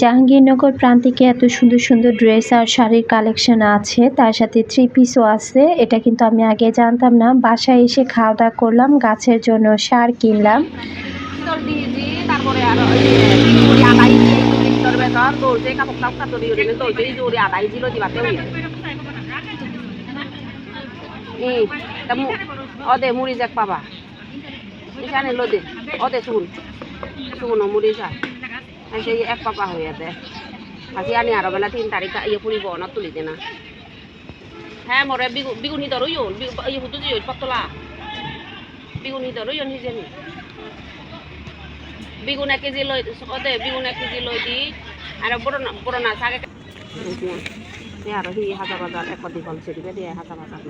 জাহাঙ্গীরনগর প্রান্তিকে এত সুন্দর সুন্দর ড্রেস আর শাড়ির কালেকশন আছে, তার সাথে থ্রি পিসও আছে। এটা কিন্তু আমি আগে জানতাম না। বাসায় এসে খাওয়া দাওয়া করলাম, গাছের জন্য সার কিনলাম। অদে মুড়ি যাক পাবা ইসানে লদে অদে শুন শুন মুড়ি যা। সেই এক পাপা হয়ে দে আজি আনি আরও বেলা তিন তারিখ ইয়ে ফুরিব না তুলিতে না হ্যাঁ মরে বিগুনি ধরো ইয়ন ইয়ে হুতু যে পতলা। বিগুনি ধরো ইয়ন হিজেনি বেগুন এক কেজি লৈ অদে বেগুন এক কেজি লৈ দি, আৰু পুৰণা পুৰণা চাগে এই আৰু সি হাজাৰ বাজাৰ এশ দীঘল চিৰিবে দিয়ে হাজাৰ বাজাৰ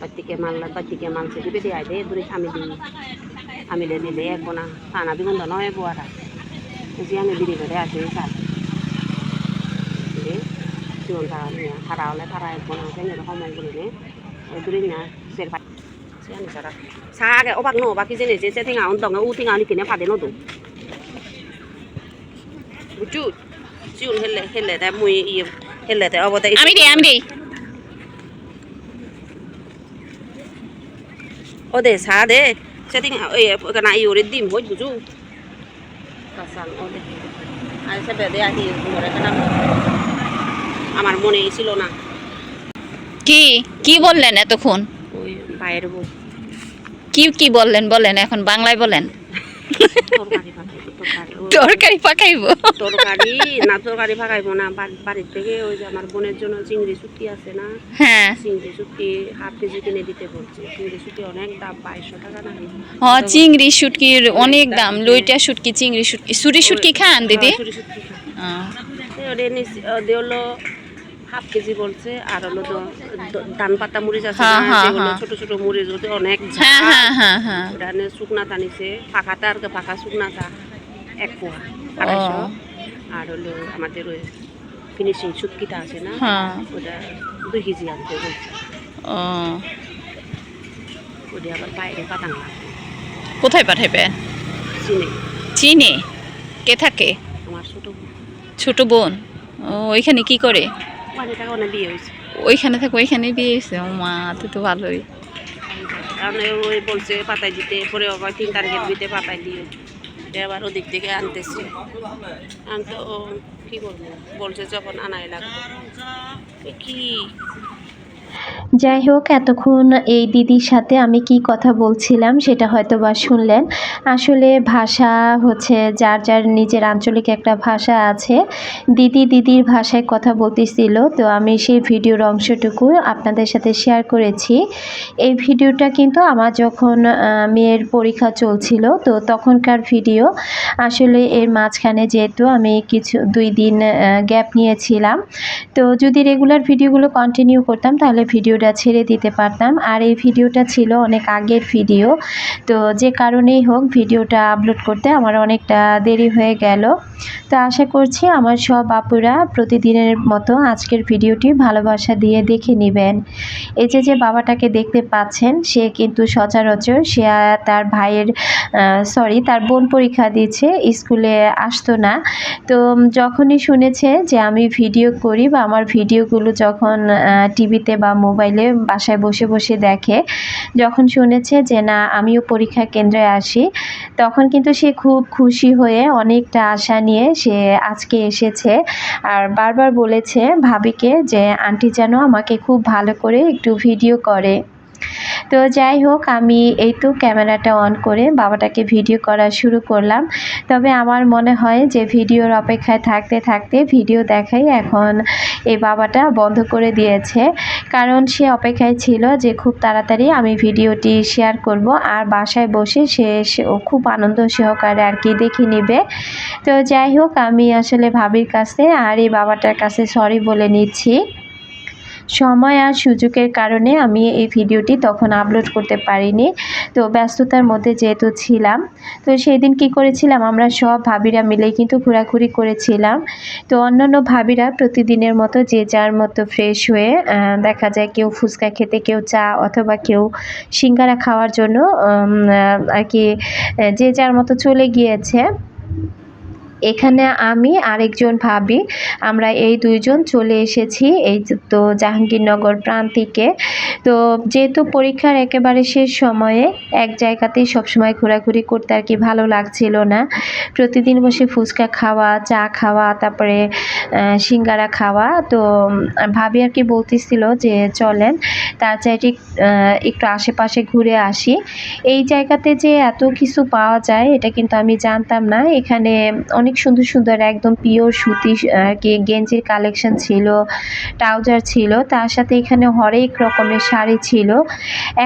বাতিকে মাল বাতিকে মাল চিৰিবে দিয়ে দে দুই আমি দি আমি দে দিলে এক বনা খানা ধৰ নহয় বোৱাৰা আজি আমি বিৰি করে আসি স্যার জীবন নিয়ে খারা হলে খারা এক বনা কেন সময় করে নে ওই দুই না সের siya ni sarap. Sa aga obak no obak kizene se se tinga on dong u tinga ni kine phade no du. Buju. Jiun helle helle da mui i helle da obo da আমি দিই আমি দিই ode sa de se tinga oi kana i dim hoj buju. Kasang ode. আর সে বেদে আহি মরে কেন আমার মনে ছিল না কি কি বললেন এতক্ষণ ওই বাইরের কি কি বললেন বলেন এখন বাংলায় বলেন তরকারি। পাকাইবো। তরকারি না তরকারি ফাঁকাইবো না। বাড়ি- বাড়ির থেকে ওই যে আমার বোনের জন্য চিংড়ি শুটকি আছে না হ্যাঁ। চিংড়ি শুটকি হাফ কেজি কিনে দিতে বলছে। চিংড়ি শুটকি অনেক দাম বাইশশো টাকা নাকি হ চিংড়ি শুটকির অনেক দাম। লইটা শুটকি চিংড়ি শুটকি। সুরি শুটকি খান দিদি? শুটকি নিচ- ওদের হলো হাফ কেজি বলছে আর হলো ধান পাতা মরিচ আছে হ্যাঁ, না, হ্যাঁ, হ্যাঁ। ছোট ছোট মরিচ ওদের অনেক হ্যাঁ। হ্যাঁ হ্যাঁ হ্যাঁ। নে শুকনা টানিছে পাকাটা আর কি পাকা শুকনাটা এক পোয়া আড়াইশো। আর হলো আমাদের ওই ফিনিশিং শুটকিটা আছে না হ্যাঁ। ওটা দুই কেজি আনতে বলছে ওটা আবার বাইরে লাগবে। কোথায় পাঠাবে? চিনে। চিনে? কে থাকে? আমার ছোট বোন। ছোট বোন? ও ওইখানে কি করে? বিয়ে হয়েছে। ওইখানে থাকে ওইখানে বিয়ে হয়েছে? ও মা তো তো ভালোই। কারণ ওই বলছে পাতায় দিতে পরে আবার তিন তারিখের দিতে পাতায় দিয়ে দিয়ে আবার ওদিক থেকে আনতেছে। আনতে কি বলব? বলছে যখন আনাই লাগবে। কি? যাই হোক, এতক্ষণ এই দিদির সাথে আমি কি কথা বলছিলাম সেটা হয়তো বা শুনলেন। আসলে ভাষা হচ্ছে যার যার নিজের আঞ্চলিক একটা ভাষা আছে। দিদি দিদির ভাষায় কথা বলতেছিল, তো আমি সেই ভিডিওর অংশটুকু আপনাদের সাথে শেয়ার করেছি। এই ভিডিওটা কিন্তু আমার যখন মেয়ের পরীক্ষা চলছিল, তো তখনকার ভিডিও। আসলে এর মাঝখানে যেহেতু আমি কিছু, দুই দিন গ্যাপ নিয়েছিলাম, তো যদি রেগুলার ভিডিওগুলো কন্টিনিউ করতাম, তাহলে ভিডিওটা ছেড়ে দিতে পারতাম। আর এই ভিডিওটা ছিল অনেক আগের ভিডিও। তো যে কারণেই হোক ভিডিওটা আপলোড করতে আমার অনেকটা দেরি হয়ে গেল। তো আশা করছি আমার সব আপুরা প্রতিদিনের মতো আজকের ভিডিওটি ভালোবাসা দিয়ে দেখে নেবেন। এই যে যে বাবাটাকে দেখতে পাচ্ছেন, সে কিন্তু সচরাচর সে তার ভাইয়ের সরি তার বোন পরীক্ষা দিচ্ছে, স্কুলে আসতো না। তো যখনই শুনেছে যে আমি ভিডিও করি বা আমার ভিডিওগুলো যখন টিভিতে বা মোবাইলে বাসায় বসে বসে দেখে। যখন শুনেছে যে, না, আমিও পরীক্ষা কেন্দ্রে আসি। তখন কিন্তু সে খুব খুশি হয়ে অনেকটা আশা নিয়ে সে আজকে এসেছে। আর বারবার বলেছে ভাবিকে যে, আন্টি যেন আমাকে খুব ভালো করে একটু ভিডিও করে। তো যাই হোক, আমি এই তো ক্যামেরাটা অন করে বাবাটাকে ভিডিও করা শুরু করলাম। তবে আমার মনে হয় যে ভিডিওর অপেক্ষায় থাকতে থাকতে ভিডিও দেখাই এখন এই বাবাটা বন্ধ করে দিয়েছে। কারণ সে অপেক্ষায় ছিল যে খুব তাড়াতাড়ি আমি ভিডিওটি শেয়ার করব আর বাসায় বসে সে ও খুব আনন্দ সহকারে আর কি দেখে নেবে। তো যাই হোক, আমি আসলে ভাবির কাছে আর এই বাবাটার কাছে সরি বলে নিচ্ছি। সময় আর সুযোগের কারণে আমি এই ভিডিওটি তখন আপলোড করতে পারিনি। তো ব্যস্ততার মধ্যে যেহেতু ছিলাম, তো সেই দিন কী করেছিলাম, আমরা সব ভাবিরা মিলেই কিন্তু ঘোরাঘুরি করেছিলাম। তো অন্যান্য ভাবিরা প্রতিদিনের মতো যে যার মতো ফ্রেশ হয়ে দেখা যায় কেউ ফুচকা খেতে, কেউ চা অথবা কেউ সিঙ্গারা খাওয়ার জন্য আর কি যে যার মতো চলে গিয়েছে এখানে আমি আরেকজন ভাবি। আমরা এই দুইজন চলে এসেছি এই তো জাহাঙ্গীরনগর প্রান্তিকে তো যেহেতু পরীক্ষার একেবারে শেষ সময়ে এক জায়গাতেই সবসময় ঘোরাঘুরি করতে আর কি ভালো লাগছিল না। প্রতিদিন বসে ফুচকা খাওয়া চা খাওয়া তারপরে সিঙ্গারা খাওয়া। তো ভাবি আর কি বলতেছিল যে চলেন তার আহ, একটু আশেপাশে ঘুরে আসি। এই জায়গাতে যে এত কিছু পাওয়া যায় এটা কিন্তু আমি জানতাম না। এখানে অনেক সুন্দর সুন্দর একদম পিওর সুতি গেঞ্জির কালেকশন ছিল ট্রাউজার ছিল। তার সাথে এখানে হরেক রকমের শাড়ি ছিল।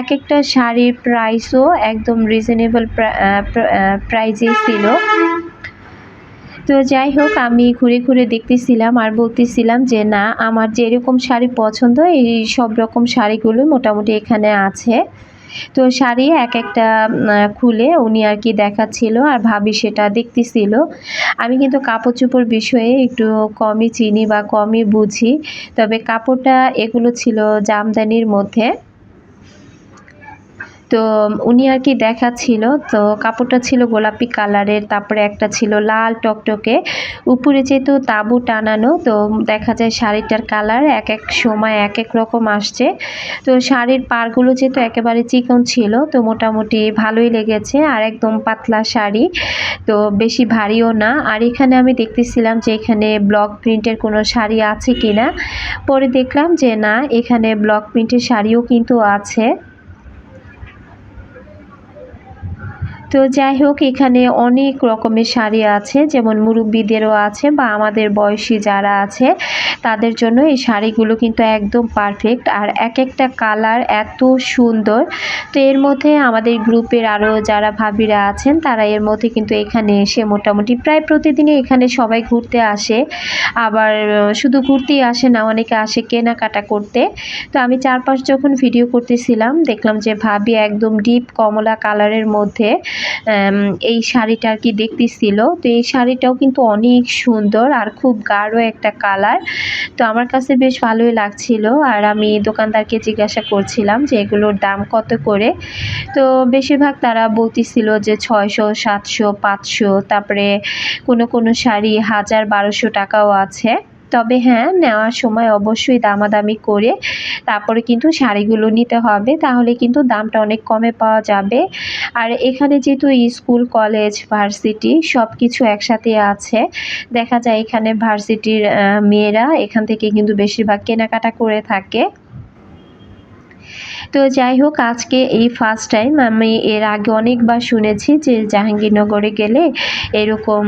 এক একটা শাড়ির প্রাইসও একদম রিজনেবল প্রাইজে ছিল। তো যাই হোক, আমি ঘুরে ঘুরে দেখতেছিলাম আর বলতেছিলাম যে, না, আমার যেরকম শাড়ি পছন্দ, এই সব রকম শাড়িগুলো মোটামুটি এখানে আছে। তো শাড়ি এক একটা খুলে উনি আর কি দেখাচ্ছিল আর ভাবি সেটা দেখতেছিল। আমি কিন্তু কাপড় চোপড় বিষয়ে একটু কমই চিনি বা কমই বুঝি, তবে কাপড়টা এগুলো ছিল জামদানির মধ্যে। তো উনি আর কি দেখাচ্ছিল, তো কাপড়টা ছিল গোলাপি কালারের, তারপরে একটা ছিল লাল টকটকে, উপরে যেহেতু তাঁবু টানানো, তো দেখা যায় শাড়িটার কালার এক এক সময় এক এক রকম আসছে। তো শাড়ির পারগুলো যেহেতু একেবারে চিকন ছিল, তো মোটামুটি ভালোই লেগেছে, আর একদম পাতলা শাড়ি, তো বেশি ভারীও না। আর এখানে আমি দেখতেছিলাম যে এখানে ব্লক প্রিন্টের কোনো শাড়ি আছে কি না পরে দেখলাম যে না, এখানে ব্লক প্রিন্টের শাড়িও কিন্তু আছে। তো যাই হোক, এখানে অনেক রকমের শাড়ি আছে, যেমন মুরব্বীদেরও আছে বা আমাদের বয়সী যারা আছে, তাদের জন্য এই শাড়িগুলো কিন্তু একদম পারফেক্ট আর এক একটা কালার এত সুন্দর। তো এর মধ্যে আমাদের গ্রুপের আরও যারা ভাবিরা আছেন, তারা এর মধ্যে কিন্তু এখানে এসে মোটামুটি প্রায় প্রতিদিনই এখানে সবাই ঘুরতে আসে। আবার শুধু ঘুরতেই আসে না, অনেকে আসে কেনাকাটা করতে। তো আমি চারপাশ যখন ভিডিও করতেছিলাম, দেখলাম যে ভাবি একদম ডিপ কমলা কালারের মধ্যে। এই শাড়িটা আর কি দেখতেছিল। তো এই শাড়িটাও কিন্তু অনেক সুন্দর আর খুব গাঢ় একটা কালার। তো আমার কাছে বেশ ভালোই লাগছিল আর আমি দোকানদারকে জিজ্ঞাসা করছিলাম যে এগুলোর দাম কত করে। তো বেশিরভাগ তারা বলতেছিল যে ছয়শো, সাতশো, পাঁচশো, তারপরে কোনো কোনো শাড়ি হাজার বারোশো টাকাও আছে। তবে হ্যাঁ নেওয়ার সময় অবশ্যই দামাদামি করে তারপরে কিন্তু শাড়িগুলো নিতে হবে। তাহলে কিন্তু দামটা অনেক কমে পাওয়া যাবে। আর এখানে যেহেতু স্কুল, কলেজ, ভার্সিটি সব কিছু একসাথে আছে, দেখা যায় এখানে ভার্সিটির মেয়েরা এখান থেকে কিন্তু বেশিরভাগ কেনাকাটা করে থাকে। তো যাই হোক, আজকে এই ফার্স্ট টাইম আমি এর আগে অনেকবার শুনেছি যে জাহাঙ্গীরনগরে গেলে এরকম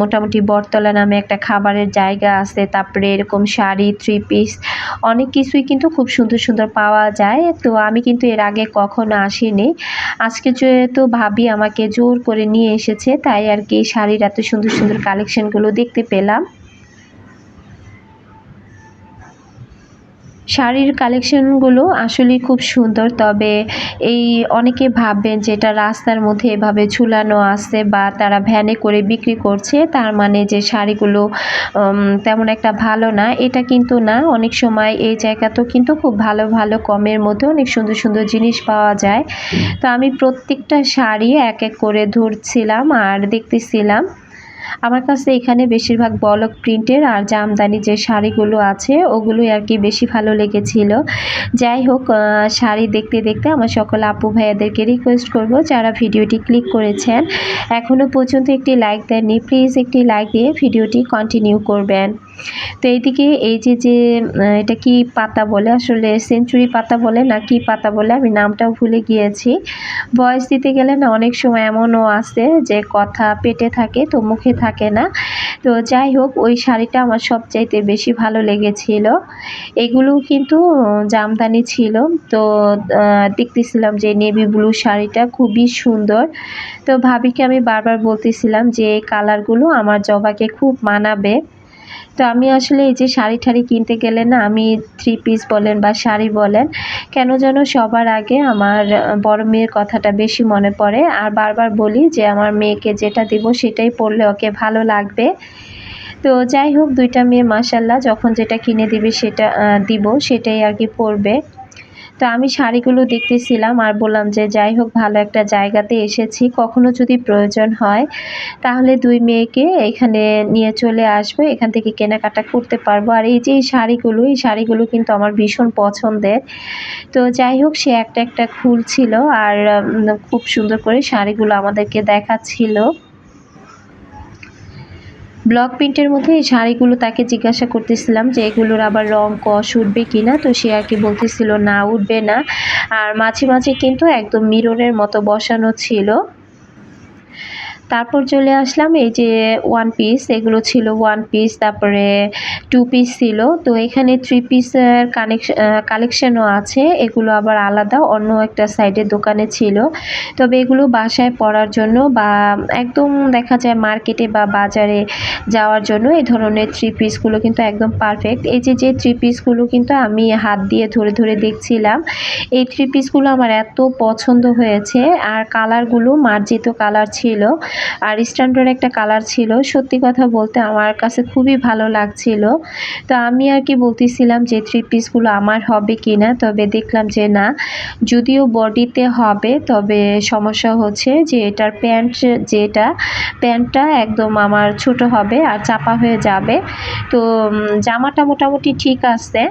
মোটামুটি বটতলা নামে একটা খাবারের জায়গা আছে, তারপরে এরকম শাড়ি থ্রি পিস অনেক কিছুই কিন্তু খুব সুন্দর সুন্দর পাওয়া যায়। তো আমি কিন্তু এর আগে কখনো আসিনি। আজকে যেহেতু ভাবি আমাকে জোর করে নিয়ে এসেছে, তাই আর কি শাড়ির এত সুন্দর সুন্দর কালেকশনগুলো দেখতে পেলাম। শাড়ির কালেকশনগুলো আসলে খুব সুন্দর। তবে এই অনেকে ভাববেন যে এটা রাস্তার মধ্যে এভাবে ঝুলানো আছে বা তারা ভ্যানে করে বিক্রি করছে, তার মানে যে শাড়িগুলো তেমন একটা ভালো না। এটা কিন্তু না, অনেক সময় এই জায়গাতেও কিন্তু খুব ভালো ভালো কমের মধ্যে অনেক সুন্দর সুন্দর জিনিস পাওয়া যায়। তো আমি প্রত্যেকটা শাড়ি এক এক করে ধরছিলাম আর দেখতেছিলাম। আমার কাছে এখানে বেশিরভাগ বলক প্রিন্টের আর জামদানি যে শাড়িগুলো আছে, ওগুলোই আর কি বেশি ভালো লেগেছিল। যাই হোক শাড়ি দেখতে দেখতে আমার সকল আপু ভাইয়াদেরকে রিকোয়েস্ট করব যারা ভিডিওটি ক্লিক করেছেন। এখনও পর্যন্ত একটি লাইক দেননি প্লিজ একটি লাইক দিয়ে ভিডিওটি কন্টিনিউ করবেন। তো এইদিকে এই যে যে এটা কি পাতা বলে? আসলে সেঞ্চুরি পাতা বলে না কি পাতা বলে? আমি নামটাও ভুলে গিয়েছি। ভয়েস দিতে গেলে না অনেক সময় এমনও আছে যে, কথা পেটে থাকে তো মুখে থাকে না। তো যাই হোক, ওই শাড়িটা আমার সবচাইতে বেশি ভালো লেগেছিল। এগুলোও কিন্তু জামদানি ছিল। তো দেখতেছিলাম যে নেভি ব্লু শাড়িটা খুবই সুন্দর। তো ভাবিকে আমি বারবার বলতেছিলাম যে কালারগুলো আমার জবাকে খুব মানাবে। তো আমি আসলে এই যে শাড়ি ঠাড়ি কিনতে গেলে না আমি থ্রি পিস বলেন বা শাড়ি বলেন, কেন যেন সবার আগে আমার বড় মেয়ের কথাটা বেশি মনে পড়ে। আর বারবার বলি যে আমার মেয়েকে যেটা দিব সেটাই পরলে ওকে ভালো লাগবে। তো যাই হোক, দুইটা মেয়ে মাসাল্লাহ যখন যেটা কিনে দিবে সেটা দিব, সেটাই আর কি পরবে। তো আমি শাড়িগুলো দেখতেছিলাম আর বললাম যে যাই হোক, ভালো একটা জায়গাতে এসেছি, কখনো যদি প্রয়োজন হয় তাহলে দুই মেয়েকে এখানে নিয়ে চলে আসব, এখান থেকে কেনাকাটা করতে পারব। আর এই যে এই শাড়িগুলো এই শাড়িগুলো কিন্তু আমার ভীষণ পছন্দের। তো যাই হোক, সে একটা একটা খুলছিল আর খুব সুন্দর করে শাড়িগুলো আমাদেরকে দেখাচ্ছিল। ব্লক প্রিন্টের মধ্যে এই শাড়িগুলো তাকে জিজ্ঞাসা করতেছিলাম যে এগুলোর আবার রং কষ উঠবে কি না তো সে আর কি বলতেছিল না, উঠবে না। আর মাঝে মাঝে কিন্তু একদম মিররের মতো বসানো ছিল। তারপর চলে আসলাম এই যে ওয়ান পিস এগুলো ছিল ওয়ান পিস তারপরে টু পিস ছিল। তো এখানে থ্রি পিসের কানেকশন কালেকশনও আছে, এগুলো আবার আলাদা, অন্য একটা সাইডের দোকানে ছিল। তবে এগুলো বাসায় পরার জন্য বা একদম দেখা যায় মার্কেটে বা বাজারে যাওয়ার জন্য এই ধরনের থ্রি পিসগুলো কিন্তু একদম পারফেক্ট এই যে যে থ্রি পিসগুলো কিন্তু আমি হাত দিয়ে ধরে ধরে দেখছিলাম, এই থ্রি পিসগুলো আমার এত পছন্দ হয়েছে। আর কালারগুলো মার্জিত কালার ছিল। আর স্ট্যান্ডার্ড একটা কালার ছিল। সত্যি কথা বলতে আমার কাছে খুবই ভালো লাগছিল। তো আমি আর কি বলতেছিলাম যে থ্রি পিসগুলো আমার হবে কি না তবে দেখলাম যে না, যদিও বডিতে হবে, তবে সমস্যা হচ্ছে যে এটার প্যান্ট যেটা, প্যান্টটা একদম আমার ছোট হবে আর চাপা হয়ে যাবে। তো জামাটা মোটামুটি ঠিক আছে।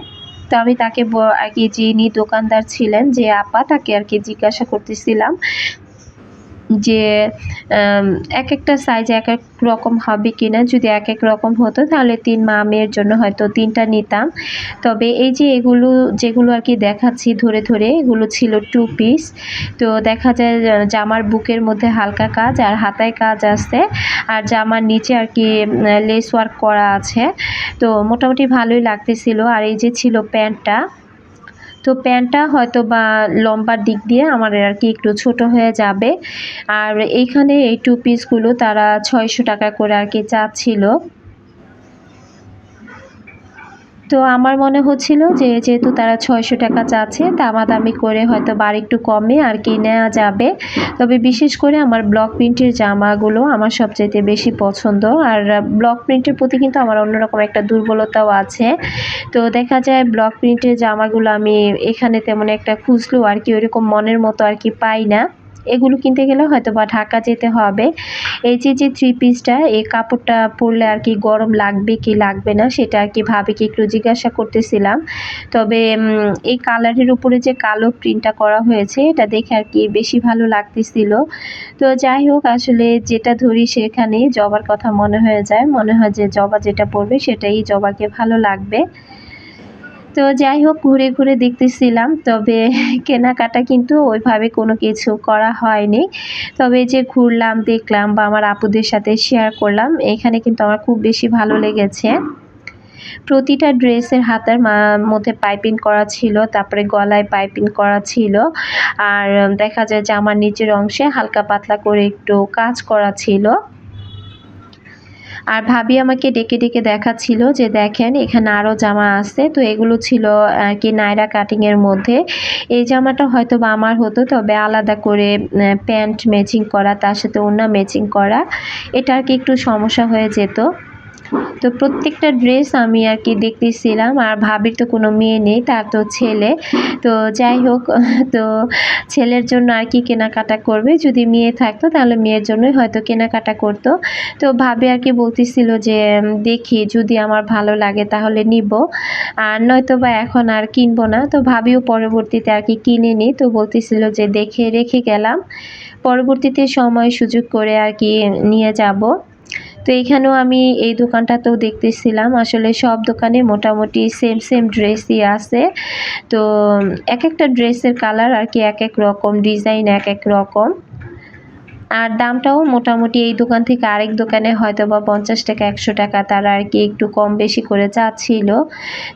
তো আমি তাকে আর কি যিনি দোকানদার ছিলেন, যে আপা, তাকে আর কি জিজ্ঞাসা করতেছিলাম যে এক একটা সাইজ এক এক রকম হবে কিনা, যদি এক এক রকম হতো, তাহলে তিন মা মেয়ের জন্য হয়তো তিনটা নিতাম। তবে এই যে এগুলো, যেগুলো আর কি দেখাচ্ছি ধরে ধরে, এগুলো ছিল টু পিস তো দেখা যায়, জামার বুকের মধ্যে হালকা কাজ আর হাতায় কাজ আছে আর জামার নিচে আর কি লেস ওয়ার্ক করা আছে। তো মোটামুটি ভালোই লাগতেছিল। আর এই যে ছিল প্যান্টটা তো প্যান্টটা হয়তো বা লম্বার দিক দিয়ে আমার আর কি একটু ছোট হয়ে যাবে। আর এইখানে এই টু পিসগুলো তারা ছয়শো টাকা করে আর কি চাচ্ছিল। তো আমার মনে হচ্ছিল যে যেহেতু তারা ছয়শো টাকা চাচ্ছে দামাদামি করে হয়তো বার একটু কমে আর কি নেওয়া যাবে। তবে বিশেষ করে আমার ব্লক প্রিন্টের জামাগুলো আমার সবচাইতে বেশি পছন্দ। আর ব্লক প্রিন্টের প্রতি কিন্তু আমার অন্যরকম একটা দুর্বলতাও আছে। তো দেখা যায় ব্লক প্রিন্টের জামাগুলো আমি এখানে তেমন একটা খুঁজলেও আর কি ওইরকম মনের মতো আর কি পাই না। এগুলো কিনতে গেলে হয়তো বা ঢাকা যেতে হবে। এই যে যে থ্রি পিসটা এই কাপড়টা পরলে আর কি গরম লাগবে কি লাগবে না সেটা আর কি ভাবে কি একটু জিজ্ঞাসা করতেছিলাম। তবে এই কালারের উপরে যে কালো প্রিন্টটা করা হয়েছে, এটা দেখে আর কি বেশি ভালো লাগতেছিল। তো যাই হোক, আসলে যেটা ধরি সেখানে জবার কথা মনে হয়ে যায়। মনে হয় যে জবা যেটা পরবে সেটাই জবাকে ভালো লাগবে। তো যাই হোক, ঘুরে ঘুরে দেখতেছিলাম। তবে কেনাকাটা কিন্তু ওইভাবে কোনো কিছু করা হয়নি। তবে যে ঘুরলাম, দেখলাম বা আমার আপুদের সাথে শেয়ার করলাম, এখানে কিন্তু আমার খুব বেশি ভালো লেগেছে। প্রতিটা ড্রেসের হাতার মধ্যে পাইপিং করা ছিল, তারপরে গলায় পাইপিং করা ছিল। আর দেখা যায় জামার নিচের অংশে হালকা পাতলা করে একটু কাজ করা ছিল। আর ভাবি আমাকে ডেকে ডেকে দেখাচ্ছিল যে, দেখেন, এখানে আরও জামা আছে। তো এগুলো ছিল আর কি নাইরা কাটিংয়ের মধ্যে। এই জামাটা হয়তো বা আমার হতো, তবে আলাদা করে প্যান্ট ম্যাচিং করা, তার সাথে ওড়না ম্যাচিং করা, এটা আর কি একটু সমস্যা হয়ে যেত। তো প্রত্যেকটা ড্রেস আমি আর কি দেখতেছিলাম, আর ভাবির তো কোনো মেয়ে নেই, তার তো ছেলে। তো যাই হোক, তো ছেলের জন্য আর কি কেনাকাটা করবে? যদি মেয়ে থাকতো তাহলে মেয়ের জন্যই হয়তো কেনাকাটা করতো। তো ভাবি আর কি বলতেছিল যে দেখি যদি আমার ভালো লাগে তাহলে নিব। আর নয়তো বা এখন আর কিনবো না। তো ভাবিও পরবর্তীতে আর কি কিনে নি। তো বলতেছিল যে, দেখে, রেখে গেলাম। পরবর্তীতে সময় সুযোগ করে আর কি নিয়ে যাব। তো এইখানেও আমি এই দোকানটাতেও দেখতেছিলাম। আসলে সব দোকানে মোটামুটি সেম সেম ড্রেসই আছে। তো এক একটা ড্রেসের কালার আর কি এক এক রকম ডিজাইন এক এক রকম। আর দামটাও মোটামুটি এই দোকান থেকে আরেক দোকানে হয়তো বা পঞ্চাশ টাকা, একশো টাকা তারা আর কি একটু কম বেশি করে চাচ্ছিল।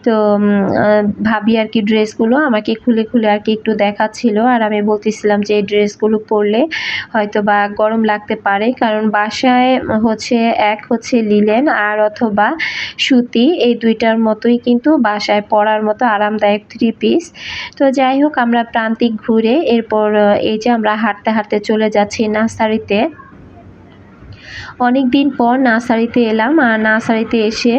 তো ভাবি আর কি ড্রেসগুলো আমাকে খুলে খুলে আর কি একটু দেখাচ্ছিল আর আমি বলতেছিলাম যে এই ড্রেসগুলো পরলে হয়তো বা গরম লাগতে পারে। কারণ বাসায় হচ্ছে এক হচ্ছে লিলেন আর অথবা সুতি এই দুইটার মতোই কিন্তু বাসায় পরার মতো আরামদায়ক থ্রি পিস তো যাই হোক, আমরা প্রান্তিক ঘুরে এরপর এই যে আমরা হাঁটতে হাঁটতে চলে যাচ্ছি নার্সারিতে অনেক দিন পর নার্সারিতে এলাম আর নার্সারিতে এসে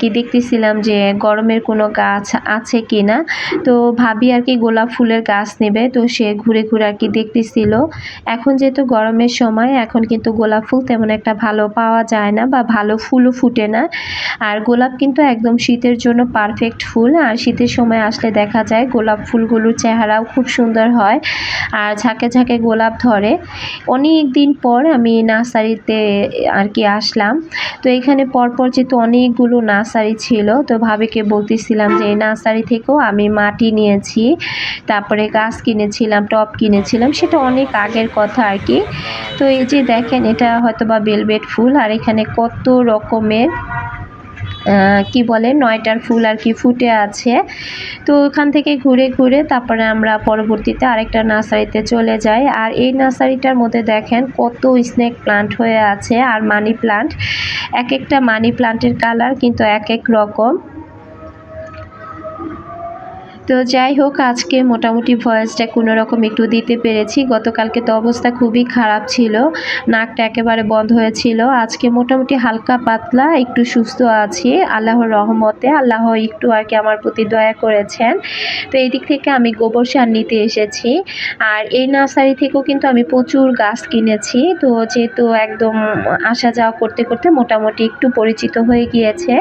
কি দেখতেছিলাম যে গরমের কোনো গাছ আছে কি না তো ভাবি আর কি গোলাপ ফুলের গাছ নেবে, তো সে ঘুরে ঘুরে আর কি দেখতেছিল। এখন যেহেতু গরমের সময়, এখন কিন্তু গোলাপ ফুল তেমন একটা ভালো পাওয়া যায় না বা ভালো ফুলও ফুটে না। আর গোলাপ কিন্তু একদম শীতের জন্য পারফেক্ট ফুল, আর শীতের সময় আসলে দেখা যায় গোলাপ ফুলগুলোর চেহারাও খুব সুন্দর হয়, আর ঝাঁকে ঝাঁকে গোলাপ ধরে। অনেক দিন পর আমি নার্সারিতে আর কি আসলাম। তো এখানে পরপর যেহেতু অনেকগুলো নার্সারি ছিল, তো ভাবিকে বলতেছিলাম যে এই নার্সারি থেকেও আমি মাটি নিয়েছি, তারপরে গাছ কিনেছিলাম টপ কিনেছিলাম, সেটা অনেক আগের কথা আর কি। তো এই যে দেখেন, এটা হয়তো বা বেলভেট ফুল, আর এখানে কত রকমের কি বলে, নয়টার ফুল আর কি ফুটে আছে। তো ওখান থেকে ঘুরে ঘুরে তারপরে আমরা পরবর্তীতে আরেকটা নার্সারিতে চলে যাই। আর এই নার্সারিটার মধ্যে দেখেন কত স্নেক প্লান্ট হয়ে আছে আর মানি প্লান্ট এক একটা মানি প্লান্টের কালার কিন্তু এক এক রকম। তো যাই হোক, আজকে মোটামুটি ভয়েসটা কোনো রকম একটু দিতে পেরেছি। গতকালকে তো অবস্থা খুবই খারাপ ছিল, নাকটা একেবারে বন্ধ হয়েছিল। আজকে মোটামুটি হালকা পাতলা, একটু সুস্থ আছি, আল্লাহর রহমতে। আল্লাহ একটু আর কি আমার প্রতি দয়া করেছেন। তো এই দিক থেকে আমি গোবর সার নিতে এসেছি। আর এই নার্সারি থেকেও কিন্তু আমি প্রচুর গাছ কিনেছি। তো যেহেতু একদম আসা যাওয়া করতে করতে মোটামুটি একটু পরিচিত হয়ে গিয়েছে,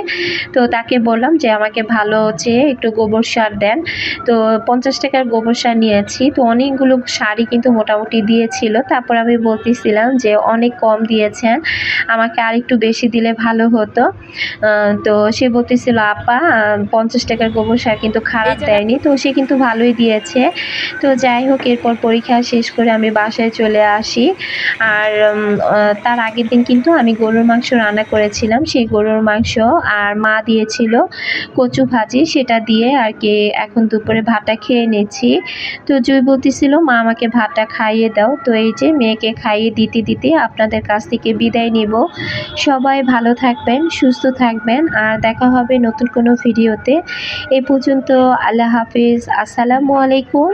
তো তাকে বললাম যে আমাকে ভালো চেয়ে একটু গোবর সার দেন। তো পঞ্চাশ টাকার গোবর সার নিয়েছি। তো অনেকগুলো শাড়ি কিন্তু মোটামুটি দিয়েছিল। তারপর আমি বলতেছিলাম যে অনেক কম দিয়েছেন আমাকে আর একটু বেশি দিলে ভালো হতো। তো সে বলতেছিল আপা পঞ্চাশ টাকার গোবর সার কিন্তু খারাপ দেয়নি। তো সে কিন্তু ভালোই দিয়েছে। তো যাই হোক এরপর পরীক্ষা শেষ করে আমি বাসায় চলে আসি। আর তার আগের দিন কিন্তু আমি গরুর মাংস রান্না করেছিলাম। সেই গরুর মাংস আর মা দিয়েছিল কচু ভাজি সেটা দিয়ে আর কি এখন দুপুরে ভাতটা খেয়ে নিয়েছি। তো জুই বলতেছিল, মা, আমাকে ভাতটা খাইয়ে দাও। তো এই যে মেয়েকে খাইয়ে দিতে দিতে আপনাদের কাছ থেকে বিদায় নিব। সবাই ভালো থাকবেন, সুস্থ থাকবেন, আর দেখা হবে নতুন কোনো ভিডিওতে। এ পর্যন্ত আল্লাহ হাফিজ। আসসালামু আলাইকুম।